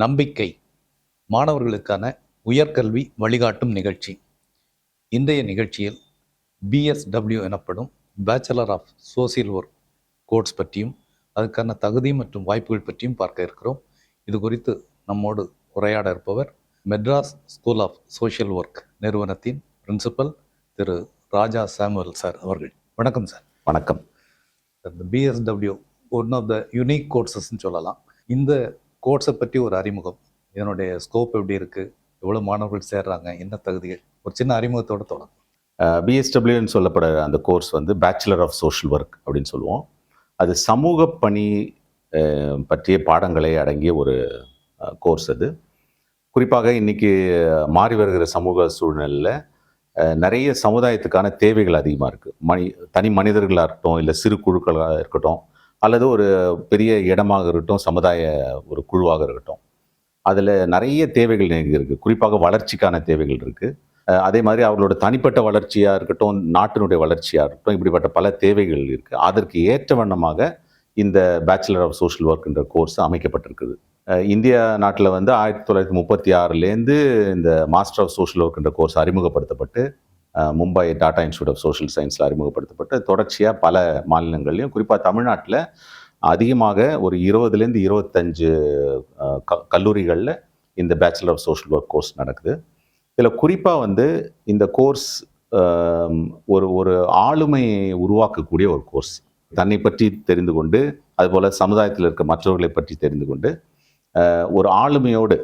நம்பிக்கை மாணவர்களுக்கான உயர்கல்வி வழிகாட்டும் நிகழ்ச்சி. இன்றைய நிகழ்ச்சியில் பிஎஸ்டபிள்யூ எனப்படும் bachelor of social work course பற்றியும் அதுக்கான தகுதி மற்றும் வாய்ப்புகள் பற்றியும் பார்க்க இருக்கிறோம். இது குறித்து நம்மோடு உரையாட இருப்பவர் Madras school of social work நிறுவனத்தின் பிரின்சிபல் திரு ராஜா சாமுவல் சார் அவர்கள். வணக்கம் சார். வணக்கம். இந்த BSW one of the unique கோர்சஸ்ன்னு சொல்லலாம். இந்த கோர்ஸை பற்றி ஒரு அறிமுகம். இதனுடைய ஸ்கோப் எப்படி இருக்குது எவ்வளோ மாணவர்கள் சேர்றாங்க? என்ன தகுதிகள்? ஒரு சின்ன அறிமுகத்தோட தொடங்கும் பிஎஸ்டபிள்யூன்னு சொல்லப்படுற அந்த கோர்ஸ் வந்து பேச்சுலர் ஆஃப் சோஷியல் ஒர்க் அப்படின்னு சொல்லுவோம். அது சமூக பணி பற்றிய பாடங்களை அடங்கிய ஒரு கோர்ஸ் அது. குறிப்பாக இன்னைக்கு மாறி வருகிற சமூக சூழ்நிலையில் நிறைய சமுதாயத்துக்கான தேவைகள் அதிகமாக இருக்குது மனி தனி மனிதர்களாக இருக்கட்டும் இல்லை சிறு குழுக்களாக இருக்கட்டும் அல்லது ஒரு பெரிய இடமாக இருக்கட்டும் சமுதாய ஒரு குழுவாக இருக்கட்டும். அதில் நிறைய தேவைகள் இருக்குது குறிப்பாக வளர்ச்சிக்கான தேவைகள் இருக்குது அதே மாதிரி அவர்களோட தனிப்பட்ட வளர்ச்சியாக இருக்கட்டும் நாட்டினுடைய வளர்ச்சியாக இருக்கட்டும் இப்படிப்பட்ட பல தேவைகள் இருக்குது அதற்கு ஏற்ற வண்ணமாக இந்த பேச்சுலர் ஆஃப் சோஷியல் ஒர்க்ன்ற கோர்ஸ் அமைக்கப்பட்டிருக்குது. இந்தியா நாட்டில் வந்து ஆயிரத்தி தொள்ளாயிரத்தி முப்பத்தி ஆறுலேருந்து இந்த மாஸ்டர் ஆஃப் சோஷியல் ஒர்க்ன்ற course அறிமுகப்படுத்தப்பட்டு Mumbai Tata institute of social சயின்ஸில் அறிமுகப்படுத்தப்பட்டு தொடர்ச்சியாக பல மாநிலங்கள்லையும் குறிப்பாக தமிழ்நாட்டில் அதிகமாக ஒரு இருபதுலேருந்து இருபத்தஞ்சு க கல்லூரிகளில் இந்த bachelor of social work course நடக்குது. இதில் குறிப்பாக வந்து இந்த கோர்ஸ் ஒரு ஒரு ஆளுமையை உருவாக்கக்கூடிய ஒரு கோர்ஸ் தன்னை பற்றி தெரிந்து கொண்டு அதுபோல் சமுதாயத்தில் இருக்க மற்றவர்களை பற்றி தெரிந்து கொண்டு ஒரு ஆளுமையோடு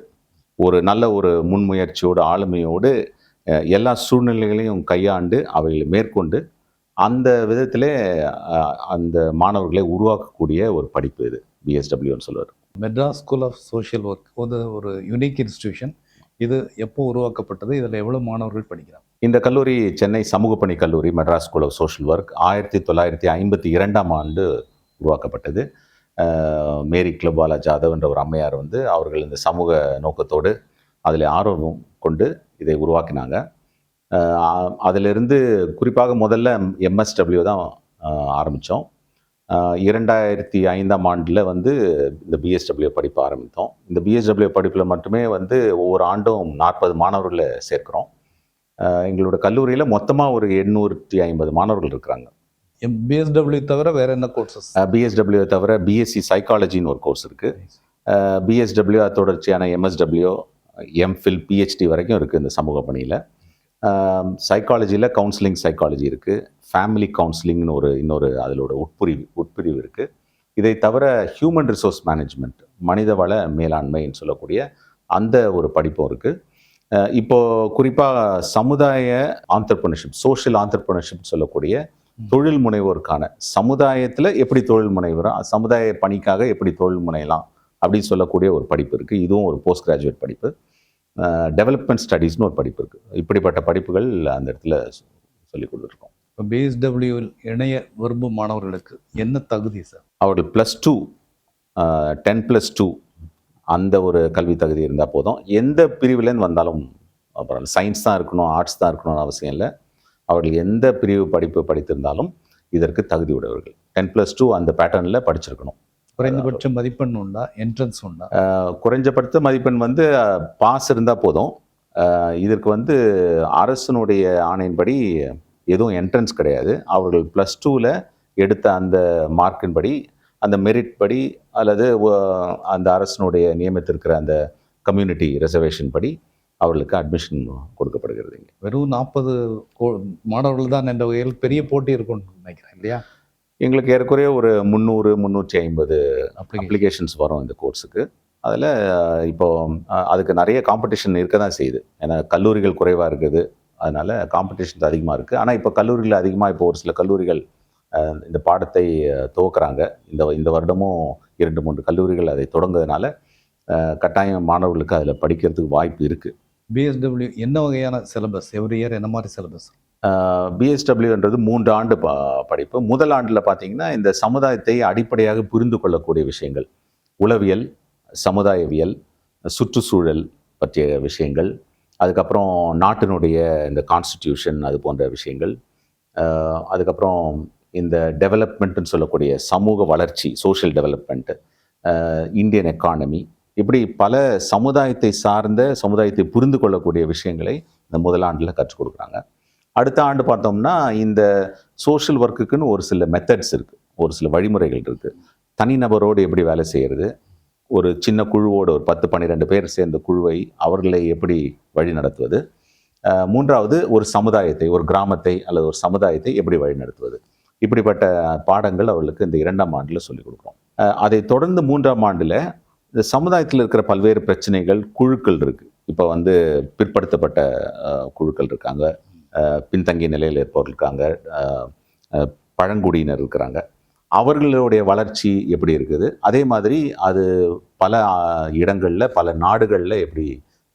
ஒரு நல்ல ஒரு முன்முயற்சியோடு ஆளுமையோடு எல்லா சூழ்நிலைகளையும் கையாண்டு அவைகளை மேற்கொண்டு அந்த விதத்திலே அந்த மாணவர்களை உருவாக்கக்கூடிய ஒரு படிப்பு இது பிஎஸ்டபிள்யூன்னு சொல்லுவார். Madras school of social work வந்து ஒரு யூனிக் இன்ஸ்டிடியூஷன். இது எப்போ உருவாக்கப்பட்டது இதில் எவ்வளோ மாணவர்கள் படிக்கிறாங்க? இந்த கல்லூரி சென்னை சமூக பணி கல்லூரி Madras school of social work ஆயிரத்தி தொள்ளாயிரத்தி ஐம்பத்தி இரண்டாம் ஆண்டு உருவாக்கப்பட்டது. மேரி கிளபாலா ஜாதவ் என்ற ஒரு அம்மையார் வந்து அவர்கள் இந்த சமூக நோக்கத்தோடு அதில் ஆர்வம் கொண்டு இதை உருவாக்கினாங்க. அதிலிருந்து குறிப்பாக முதல்ல எம்எஸ்டபிள்யூ தான் ஆரம்பித்தோம். இரண்டாயிரத்தி ஐந்தாம் ஆண்டில் வந்து இந்த பிஎஸ்டபிள்யூ படிப்பு ஆரம்பித்தோம். இந்த பிஎஸ்டபிள்யூ படிப்பில் மட்டுமே வந்து ஒவ்வொரு ஆண்டும் நாற்பது மாணவர்களை சேர்க்கிறோம். எங்களோட கல்லூரியில் மொத்தமாக ஒரு எண்ணூற்றி ஐம்பது மாணவர்கள் இருக்கிறாங்க. பிஎஸ்டபிள்யூ தவிர வேற என்ன கோர்சஸ் பிஎஸ்டபிள்யூ தவிர பிஎஸ்சி சைக்காலஜின்னு ஒரு கோர்ஸ் இருக்குது பிஎஸ்டபிள்யூ தொடர்ச்சியான எம்எஸ்டபிள்யூ எம்ஃபில் பிஹெச்டி வரைக்கும் இருக்குது இந்த சமூக பணியில். சைக்காலஜியில் கவுன்சிலிங் சைக்காலஜி இருக்குது ஃபேமிலி கவுன்சிலிங்னு ஒரு இன்னொரு அதிலோட உட்பிரிவு உட்பிரிவு இருக்குது இதை தவிர ஹியூமன் ரிசோர்ஸ் மேனேஜ்மெண்ட் மனிதவள மேலாண்மைன்னு சொல்லக்கூடிய அந்த ஒரு படிப்பும் இருக்குது இப்போ குறிப்பாக சமுதாய ஆண்டர்பிரினர்ஷிப் சோஷியல் ஆண்டர்பிரினர்ஷிப் சொல்லக்கூடிய தொழில் முனைவோருக்கான சமுதாயத்தில் எப்படி தொழில் முனைவரா சமுதாய பணிக்காக எப்படி தொழில் முனையலாம் அப்படின்னு சொல்லக்கூடிய ஒரு படிப்பு இருக்குது இதுவும் ஒரு போஸ்ட் கிராஜுவேட் படிப்பு டெவலப்மெண்ட் ஸ்டடீஸ்னு ஒரு படிப்பு இருக்குது இப்படிப்பட்ட படிப்புகள் அந்த இடத்துல சொல்லிக் கொடுத்துருக்கோம். இப்போ பிஎஸ்டபிள்யூ இணைய விரும்பும் மாணவர்களுக்கு என்ன தகுதி சார் அவர்கள் plus two ten plus two அந்த ஒரு கல்வி தகுதி இருந்தால் போதும். எந்த பிரிவுலேருந்து வந்தாலும் அப்புறம் சயின்ஸ் தான் இருக்கணும் ஆர்ட்ஸ் தான் இருக்கணும்னு அவசியம் இல்லை. அவர்கள் எந்த பிரிவு படிப்பு படித்திருந்தாலும் இதற்கு தகுதி உடையவர்கள். டென் ப்ளஸ் டூ அந்த பேட்டர்னில் படிச்சிருக்கணும். குறைந்தபட்ச மதிப்பெண் உண்டா? என்ட்ரன்ஸ் உண்டா? குறைஞ்சபட்ச மதிப்பெண் வந்து பாஸ் இருந்தால் போதும். இதற்கு வந்து அரசனுடைய ஆணையின்படி எதுவும் என்ட்ரன்ஸ் கிடையாது. அவர்கள் ப்ளஸ் டூவில் எடுத்த அந்த மார்க்கின்படி அந்த மெரிட் படி அல்லது அந்த அரசனுடைய நியமித்திருக்கிற அந்த கம்யூனிட்டி ரிசர்வேஷன் படி அவர்களுக்கு அட்மிஷன் கொடுக்கப்படுகிறது வெறும் நாற்பது மாணவர்கள் தான் என்ற வகையில் பெரிய போட்டி இருக்கும்னு நினைக்கிறேன் இல்லையா? எங்களுக்கு ஏறக்குறைய ஒரு முந்நூறு முந்நூற்றி ஐம்பது அப்படி அப்ளிகேஷன்ஸ் வரும் இந்த கோர்ஸுக்கு அதில் இப்போ அதுக்கு நிறைய காம்படிஷன் இருக்க தான் செய்யுது. ஏன்னா கல்லூரிகள் குறைவாக இருக்குது. அதனால் காம்படிஷன்ஸ் அதிகமாக இருக்குது ஆனால் இப்போ கல்லூரிகள் அதிகமாக இப்போ ஒரு சில கல்லூரிகள் இந்த பாடத்தை துவக்குறாங்க. இந்த இந்த வருடமும் இரண்டு மூன்று கல்லூரிகள் அதை தொடங்குறதுனால கட்டாயம் மாணவர்களுக்கு அதில் படிக்கிறதுக்கு வாய்ப்பு இருக்குது பிஎஸ்டபிள்யூ என்ன வகையான சிலபஸ் எவ்ரி இயர் என்ன மாதிரி சிலபஸ் பிஎஸ்டபிள்யூன்றது மூன்று ஆண்டு ப படிப்பு. முதல் ஆண்டில் பார்த்தீங்கன்னா இந்த சமுதாயத்தை அடிப்படையாக புரிந்து கொள்ளக்கூடிய விஷயங்கள். உளவியல் சமுதாயவியல் சுற்றுச்சூழல் பற்றிய விஷயங்கள். அதுக்கப்புறம் நாட்டினுடைய இந்த கான்ஸ்டிடியூஷன் அது போன்ற விஷயங்கள். அதுக்கப்புறம் இந்த டெவலப்மெண்ட்டுன்னு சொல்லக்கூடிய சமூக வளர்ச்சி சோஷியல் டெவலப்மெண்ட்டு இந்தியன் எக்கானமி இப்படி பல சமுதாயத்தை சார்ந்த சமுதாயத்தை புரிந்து கொள்ளக்கூடிய விஷயங்களை இந்த முதல் ஆண்டில் கற்றுக் கொடுக்குறாங்க. அடுத்த ஆண்டு பார்த்தோம்னா இந்த சோஷியல் ஒர்க்குக்குன்னு ஒரு சில மெத்தட்ஸ் இருக்குது ஒரு சில வழிமுறைகள் இருக்குது தனிநபரோடு எப்படி வேலை செய்கிறது ஒரு சின்ன குழுவோடு ஒரு பத்து பன்னிரெண்டு பேர் சேர்ந்த குழுவை அவர்களை எப்படி வழி நடத்துவது? மூன்றாவது ஒரு சமுதாயத்தை ஒரு கிராமத்தை அல்லது ஒரு சமுதாயத்தை எப்படி வழிநடத்துவது இப்படிப்பட்ட பாடங்கள் அவர்களுக்கு இந்த இரண்டாம் ஆண்டில் சொல்லிக் கொடுக்குறோம். அதை தொடர்ந்து மூன்றாம் ஆண்டில் இந்த சமுதாயத்தில் இருக்கிற பல்வேறு பிரச்சனைகள் குழுக்கள் இருக்குது இப்போ வந்து பிற்படுத்தப்பட்ட குழுக்கள் இருக்காங்க. பின்தங்கிய நிலையில் இருப்பவர்கள் இருக்காங்க. பழங்குடியினர் இருக்கிறாங்க. அவர்களுடைய வளர்ச்சி எப்படி இருக்குது? அதே மாதிரி அது பல இடங்களில் பல நாடுகளில் எப்படி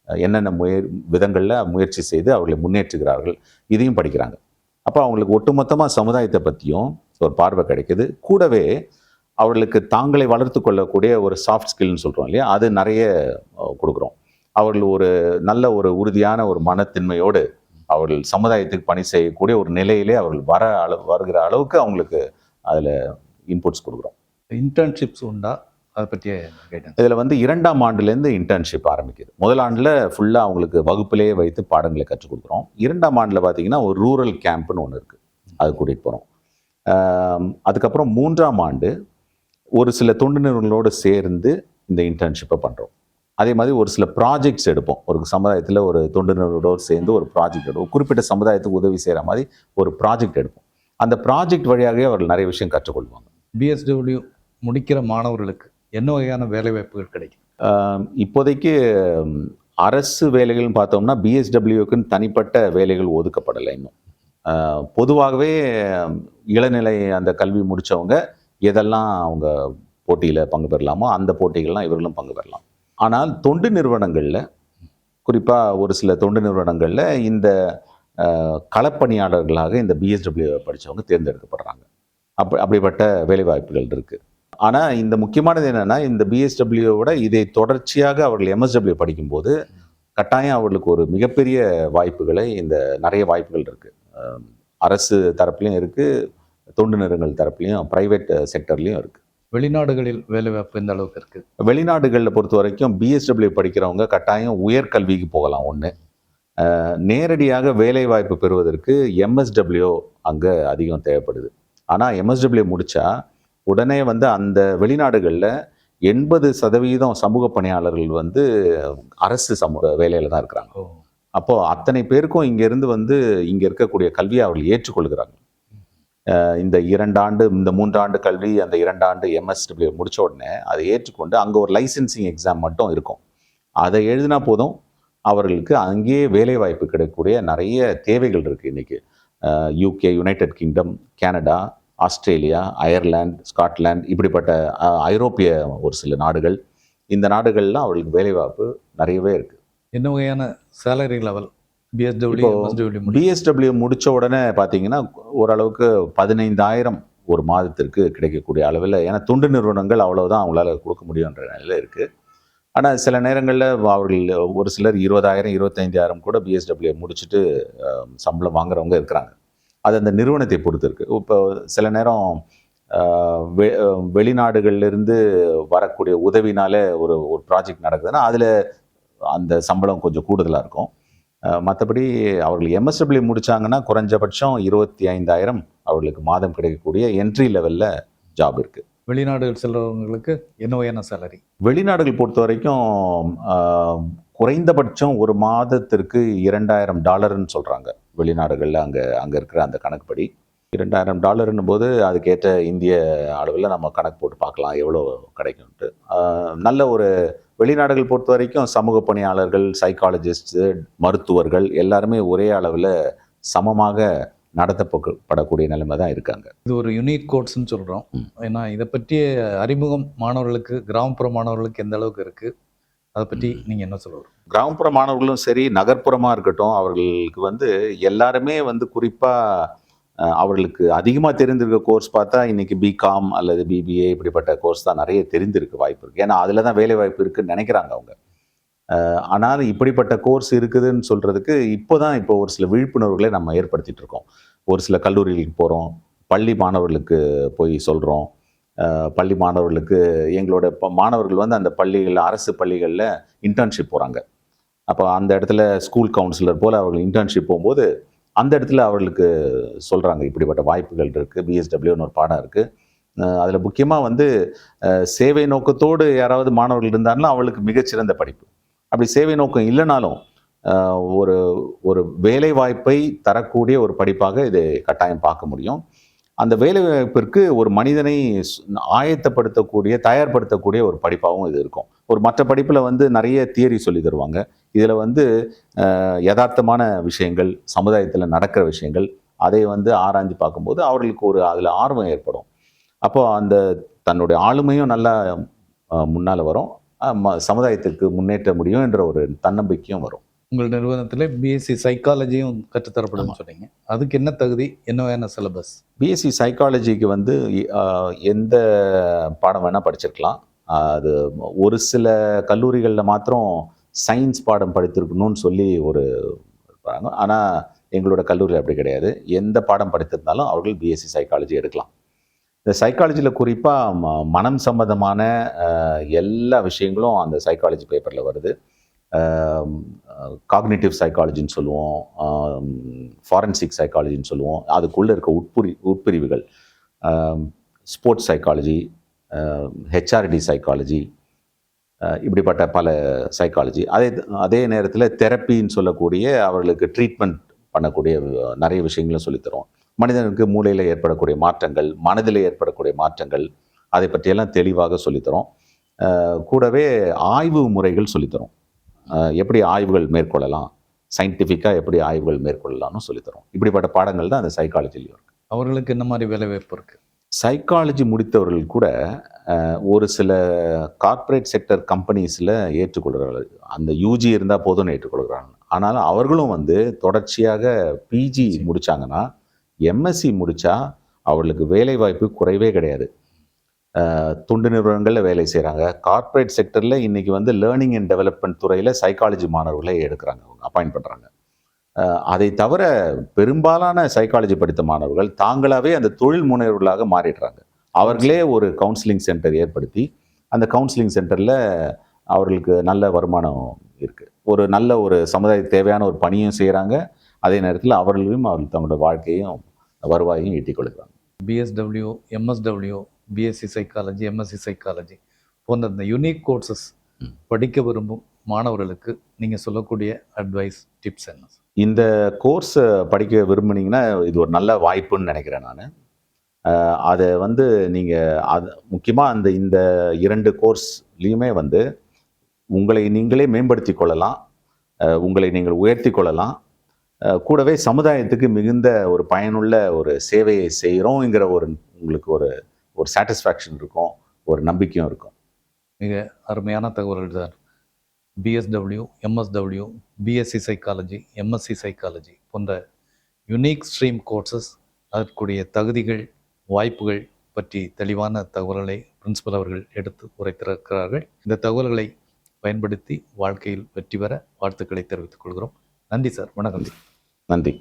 என்னென்ன முய விதங்களில் முயற்சி செய்து அவர்களை முன்னேற்றுகிறார்கள் இதையும் படிக்கிறாங்க. அப்போ அவங்களுக்கு ஒட்டுமொத்தமாக சமுதாயத்தை பற்றியும் ஒரு பார்வை கிடைக்குது. கூடவே அவர்களுக்கு தாங்களை வளர்த்து கொள்ளக்கூடிய ஒரு சாஃப்ட் ஸ்கில்னு சொல்கிறோம் இல்லையா? அது நிறைய கொடுக்குறோம். அவர்கள் ஒரு நல்ல ஒரு உறுதியான ஒரு மனத்தின்மையோடு அவர்கள் சமுதாயத்துக்கு பணி செய்யக்கூடிய ஒரு நிலையிலே அவர்கள் வர அளவு வருகிற அளவுக்கு அவங்களுக்கு அதில் இன்புட்ஸ் கொடுக்குறோம். இன்டர்ன்ஷிப்ஸ் உண்டா? அதை பற்றிய கைடன்ஸ் இதில் வந்து இரண்டாம் ஆண்டுலேருந்து இன்டர்ன்ஷிப் ஆரம்பிக்குது. முதல் ஆண்டில் ஃபுல்லாக அவங்களுக்கு வகுப்பிலேயே வைத்து பாடங்களை கற்றுக் கொடுக்குறோம். இரண்டாம் ஆண்டில் பார்த்தீங்கன்னா ஒரு ரூரல் கேம்ப்னு ஒன்று இருக்குது அது கூட்டிகிட்டு போகிறோம் அதுக்கப்புறம் மூன்றாம் ஆண்டு ஒரு சில தொண்டு நிறுவனங்களோடு சேர்ந்து இந்த இன்டர்ன்ஷிப்பை பண்ணுறோம் அதே மாதிரி ஒரு சில ப்ராஜெக்ட்ஸ் எடுப்போம். ஒரு சமுதாயத்தில் ஒரு தொண்டு நிறுவனத்தோடு சேர்ந்து ஒரு ப்ராஜெக்ட் எடுப்போம். குறிப்பிட்ட சமுதாயத்துக்கு உதவி செய்கிற மாதிரி ஒரு ப்ராஜெக்ட் எடுப்போம். அந்த ப்ராஜெக்ட் வழியாகவே அவர்கள் நிறைய விஷயம் கற்றுக்கொள்வாங்க. பிஎஸ்டபிள்யூ முடிக்கிற மாணவர்களுக்கு என்ன வகையான வேலைவாய்ப்புகள் கிடைக்கும்? இப்போதைக்கு அரசு வேலைகள்னு பார்த்தோம்னா பிஎஸ்டபிள்யூக்குன்னு தனிப்பட்ட வேலைகள் ஒதுக்கப்படலை இன்னும். பொதுவாகவே இளநிலை அந்த கல்வி முடித்தவங்க எதெல்லாம் அவங்க போட்டியில் பங்கு பெறலாமோ அந்த போட்டிகள்லாம் இவர்களும் பங்கு பெறலாம். ஆனால் தொண்டு நிறுவனங்களில் குறிப்பாக ஒரு சில தொண்டு நிறுவனங்களில் இந்த களப்பணியாளர்களாக இந்த பிஎஸ்டபிள்யூ படித்தவங்க தேர்ந்தெடுக்கப்படுறாங்க. அப்படி அப்படிப்பட்ட வேலைவாய்ப்புகள் இருக்குது ஆனால் இந்த முக்கியமானது என்னென்னா இந்த பிஎஸ்டபிள்யூவோட இதை தொடர்ச்சியாக அவர்கள் எம்எஸ்டபிள்யூ படிக்கும்போது கட்டாயம் அவர்களுக்கு ஒரு மிகப்பெரிய வாய்ப்புகளை இந்த நிறைய வாய்ப்புகள் இருக்குது அரசு தரப்புலையும் இருக்குது தொண்டு நிறுவனங்கள் தரப்புலையும் ப்ரைவேட் செக்டர்லேயும் இருக்குது வெளிநாடுகளில் வேலைவாய்ப்பு எந்த அளவுக்கு இருக்கு? வெளிநாடுகளில் பொறுத்த வரைக்கும் பிஎஸ்டபிள்யூ படிக்கிறவங்க கட்டாயம் உயர்கல்விக்கு போகலாம் ஒன்று நேரடியாக வேலை வாய்ப்பு பெறுவதற்கு எம்எஸ்டபிள்யூ அங்கே அதிகம் தேவைப்படுது. ஆனால் எம்எஸ்டபிள்யூ முடித்தா உடனே வந்து அந்த வெளிநாடுகளில் எண்பது சதவீதம் சமூக பணியாளர்கள் வந்து அரசு சமூக வேலையில் தான் இருக்கிறாங்க. அப்போது அத்தனை பேருக்கும் இங்கேருந்து வந்து இங்கே இருக்கக்கூடிய கல்வியை அவர்கள் ஏற்றுக்கொள்கிறாங்க. இந்த இரண்டாண்டு இந்த மூன்றாண்டு கல்வி அந்த இரண்டாண்டு எம்எஸ்டபிள்யூ முடிச்ச உடனே அதை ஏற்றுக்கொண்டு அங்கே ஒரு லைசென்சிங் எக்ஸாம் மட்டும் இருக்கும். அதை எழுதினா போதும். அவர்களுக்கு அங்கேயே வேலைவாய்ப்பு கிடைக்கக்கூடிய நிறைய தேவைகள் இருக்குது இன்றைக்கி UK United Kingdom Canada Australia Ireland Scotland இப்படிப்பட்ட ஐரோப்பிய ஒரு சில நாடுகள். இந்த நாடுகள்லாம் அவர்களுக்கு வேலைவாய்ப்பு நிறையவே இருக்குது என்ன வகையான சேலரி லெவல் பிஎஸ்டபிள்யூ பிஎஸ்டபிள்யூ முடிச்ச உடனே பார்த்தீங்கன்னா ஓரளவுக்கு பதினைந்தாயிரம் ஒரு மாதத்திற்கு கிடைக்கக்கூடிய அளவில் ஏன்னா தொண்டு நிறுவனங்கள் அவ்வளவுதான் அவங்களால கொடுக்க முடியுன்ற நிலையில் இருக்குது ஆனால் சில நேரங்களில் அவர்கள் ஒரு சிலர் இருபதாயிரம் இருபத்தைந்தாயிரம் கூட பிஎஸ்டபிள்யூ முடிச்சுட்டு சம்பளம் வாங்குறவங்க இருக்கிறாங்க. அது அந்த நிறுவனத்தை பொறுத்து இருக்குது இப்போ சில நேரம் வெ- வெளிநாடுகள்லேருந்து வரக்கூடிய உதவினால ஒரு ஒரு ப்ராஜெக்ட் நடக்குதுன்னா அதில் அந்த சம்பளம் கொஞ்சம் கூடுதலாக இருக்கும். மற்றபடி அவர்கள் எம்எஸ்டபிள்யூ முடிச்சாங்கன்னா குறைஞ்சபட்சம் இருபத்தி ஐந்தாயிரம் அவர்களுக்கு மாதம் கிடைக்கக்கூடிய என்ட்ரி லெவலில் ஜாப் இருக்குது வெளிநாடுகள் செல்றவங்களுக்கு என்ன வகையான சேலரி வெளிநாடுகள் பொறுத்த வரைக்கும் குறைந்தபட்சம் ஒரு மாதத்திற்கு இரண்டாயிரம் டாலர்னு சொல்கிறாங்க வெளிநாடுகளில் அங்கே அங்கே இருக்கிற அந்த கணக்குப்படி. இரண்டாயிரம் டாலர்னும் போது அதுக்கேற்ற இந்திய அளவில் நம்ம கணக்கு போட்டு பார்க்கலாம் எவ்வளோ கிடைக்கும்ட்டு நல்ல ஒரு வெளிநாடுகள் பொறுத்த வரைக்கும் சமூக பணியாளர்கள் சைக்காலஜிஸ்ட்டு மருத்துவர்கள் எல்லாருமே ஒரே அளவில் சமமாக நடத்தப்படக்கூடிய நிலைமை தான் இருக்காங்க இது ஒரு யூனிக் கோர்ஸ்னு சொல்கிறோம். ஏன்னா இதை பற்றிய அறிமுகம் மாணவர்களுக்கு கிராமப்புற மாணவர்களுக்கு எந்த அளவுக்கு இருக்குது அதை பற்றி நீங்கள் என்ன சொல்லுவீங்க கிராமப்புற மாணவர்களும் சரி நகர்ப்புறமாக இருக்கட்டும் அவர்களுக்கு வந்து எல்லாருமே வந்து குறிப்பாக அவர்களுக்கு அதிகமாக தெரிந்திருக்க கோர்ஸ் பார்த்தா இன்றைக்கி பிகாம் அல்லது பிபிஏ இப்படிப்பட்ட கோர்ஸ் தான் நிறைய தெரிந்திருக்கு வாய்ப்பு இருக்குது ஏன்னா அதில் தான் வேலை வாய்ப்பு இருக்குதுன்னு நினைக்கிறாங்க அவங்க. ஆனால் இப்படிப்பட்ட கோர்ஸ் இருக்குதுன்னு சொல்கிறதுக்கு இப்போ தான் இப்போ ஒரு சில விழிப்புணர்வுகளை நம்ம ஏற்படுத்திகிட்டு இருக்கோம். ஒரு சில கல்லூரிகளுக்கு போகிறோம் பள்ளி மாணவர்களுக்கு போய் சொல்கிறோம் பள்ளி மாணவர்களுக்கு எங்களோட ப- மாணவர்கள் வந்து அந்த பள்ளிகளில் அரசு பள்ளிகளில் இன்டர்ன்ஷிப் போகிறாங்க அப்போ அந்த இடத்துல ஸ்கூல் கவுன்சிலர் போல் அவர்கள் இன்டர்ன்ஷிப் போகும்போது அந்த இடத்துல அவர்களுக்கு சொல்கிறாங்க இப்படிப்பட்ட வாய்ப்புகள் இருக்குது பிஎஸ்டபிள்யூன்னு ஒரு பாடம் இருக்குது அதில் முக்கியமாக வந்து சேவை நோக்கத்தோடு யாராவது மாணவர்கள் இருந்தாலும் அவளுக்கு மிகச்சிறந்த படிப்பு. அப்படி சேவை நோக்கம் இல்லைனாலும் ஒரு ஒரு வேலை வாய்ப்பை தரக்கூடிய ஒரு படிப்பாக இது கட்டாயம் பார்க்க முடியும். அந்த வேலை வாய்ப்பிற்கு ஒரு மனிதனை ஆயத்தப்படுத்தக்கூடிய தயார்படுத்தக்கூடிய ஒரு படிப்பாகவும் இது இருக்கும். ஒரு மற்ற படிப்பில் வந்து நிறைய தியரி சொல்லி தருவாங்க. இதில் வந்து யதார்த்தமான விஷயங்கள் சமுதாயத்தில் நடக்கிற விஷயங்கள் அதை வந்து ஆராய்ஞ்சு பார்க்கும்போது அவர்களுக்கு ஒரு அதில் ஆர்வம் ஏற்படும். அப்போ அந்த தன்னுடைய ஆளுமையும் நல்லா முன்னால் வரும். சமுதாயத்துக்கு முன்னேற்ற முடியும் என்ற ஒரு தன்னம்பிக்கையும் வரும். உங்கள் நிறுவனத்தில் பிஎஸ்சி சைக்காலஜியும் கற்றுத்தரப்படும்னு சொன்னீங்க. அதுக்கு என்ன தகுதி என்ன வகையான சிலபஸ் பிஎஸ்சி சைக்காலஜிக்கு வந்து எந்த பாடம் வேணால் படிச்சிருக்கலாம். அது ஒரு சில கல்லூரிகளில் மாத்திரம் சயின்ஸ் பாடம் படித்திருக்கணும்னு சொல்லி ஒரு இருப்பாங்க ஆனால் எங்களோட கல்லூரியில் அப்படி கிடையாது. எந்த பாடம் படித்திருந்தாலும் அவர்கள் பிஎஸ்சி சைக்காலஜி எடுக்கலாம். இந்த சைக்காலஜியில் குறிப்பாக மனம் சம்மந்தமான எல்லா விஷயங்களும் அந்த சைக்காலஜி பேப்பரில் வருது. காக்னிட்டிவ் சைக்காலஜின்னு சொல்லுவோம். ஃபாரன்சிக் சைக்காலஜின்னு சொல்லுவோம். அதுக்குள்ளே இருக்க உட்புரி உட்பிரிவுகள். ஸ்போர்ட்ஸ் சைக்காலஜி ஹெச்ஆர்டி சைக்காலஜி இப்படிப்பட்ட பல சைக்காலஜி அதே அதே நேரத்தில் தெரப்பின்னு சொல்லக்கூடிய அவர்களுக்கு ட்ரீட்மெண்ட் பண்ணக்கூடிய நிறைய விஷயங்களும் சொல்லித்தரும். மனிதனுக்கு மூளையில் ஏற்படக்கூடிய மாற்றங்கள் மனதில் ஏற்படக்கூடிய மாற்றங்கள் அதை பற்றியெல்லாம் தெளிவாக சொல்லித்தரும். கூடவே ஆய்வு முறைகள் சொல்லித்தரும். எப்படி ஆய்வுகள் மேற்கொள்ளலாம் சயின்டிஃபிக்காக எப்படி ஆய்வுகள் மேற்கொள்ளலாம்னு சொல்லித்தரும். இப்படிப்பட்ட பாடங்கள் தான் அந்த சைக்காலஜிலையும் இருக்குது அவர்களுக்கு என்ன மாதிரி வேலை வாய்ப்பு சைக்காலஜி முடித்தவர்கள் கூட ஒரு சில கார்ப்பரேட் செக்டர் கம்பெனிஸில் ஏற்றுக்கொள்கிறார்கள் அந்த யூஜி இருந்தால் போதும்னு ஏற்றுக்கொள்கிறாங்க. ஆனாலும் அவர்களும் வந்து தொடர்ச்சியாக பிஜி முடிச்சாங்கன்னா எம்எஸ்சி முடித்தா அவர்களுக்கு வேலை வாய்ப்பு குறைவே கிடையாது. தொண்டு நிறுவனங்களில் வேலை செய்கிறாங்க கார்ப்பரேட் செக்டரில் இன்றைக்கி வந்து லேர்னிங் அண்ட் டெவலப்மெண்ட் துறையில் சைக்காலஜி மாணவர்களை எடுக்கிறாங்க. அவங்க அப்பாயிண்ட் பண்ணுறாங்க அதை தவிர பெரும்பாலான சைக்காலஜி படித்த மாணவர்கள் தாங்களாகவே அந்த தொழில் முனைவர்களாக மாறிடுறாங்க. அவர்களே ஒரு கவுன்சிலிங் சென்டர் ஏற்படுத்தி அந்த கவுன்சிலிங் சென்டரில் அவர்களுக்கு நல்ல வருமானம் இருக்குது ஒரு நல்ல ஒரு சமுதாயத்துக்கு தேவையான ஒரு பணியும் செய்கிறாங்க அதே நேரத்தில் அவர்களையும் அவர்கள் தங்களோட வாழ்க்கையும் வருவாயையும் ஈட்டிக் கொள்கிறாங்க. BSW MSW BSc psychology MSc psychology போன்ற இந்த யூனிக் கோர்சஸ். படிக்க விரும்பும் மாணவர்களுக்கு நீங்கள் சொல்லக்கூடிய அட்வைஸ் டிப்ஸ் என்ன? இந்த கோர்ஸ் படிக்க விரும்புனீங்கன்னா இது ஒரு நல்ல வாய்ப்புன்னு நினைக்கிறேன் நான். அதை வந்து நீங்கள் அது முக்கியமாக அந்த இந்த இரண்டு கோர்ஸ்லேயுமே வந்து உங்களை நீங்களே மேம்படுத்தி கொள்ளலாம். உங்களை நீங்கள் உயர்த்தி கொள்ளலாம். கூடவே சமுதாயத்துக்கு மிகுந்த ஒரு பயனுள்ள ஒரு சேவையை செய்கிறோங்கிற ஒரு உங்களுக்கு ஒரு ஒரு சாட்டிஸ்ஃபேக்ஷன் இருக்கும் ஒரு நம்பிக்கையும் இருக்கும். மிக அருமையான தகவல்கள் தான். BSW MSW BSc psychology MSc psychology போன்ற யுனிக் ஸ்ட்ரீம் கோர்சஸ் அதற்குரிய தகுதிகள் வாய்ப்புகள் பற்றி தெளிவான தகவல்களை பிரின்சிபல் அவர்கள் எடுத்து உரைத்திருக்கிறார்கள். இந்த தகவல்களை பயன்படுத்தி வாழ்க்கையில் வெற்றி பெற வாழ்த்துக்களை தெரிவித்துக் கொள்கிறோம். நன்றி சார். வணக்கம். நன்றி.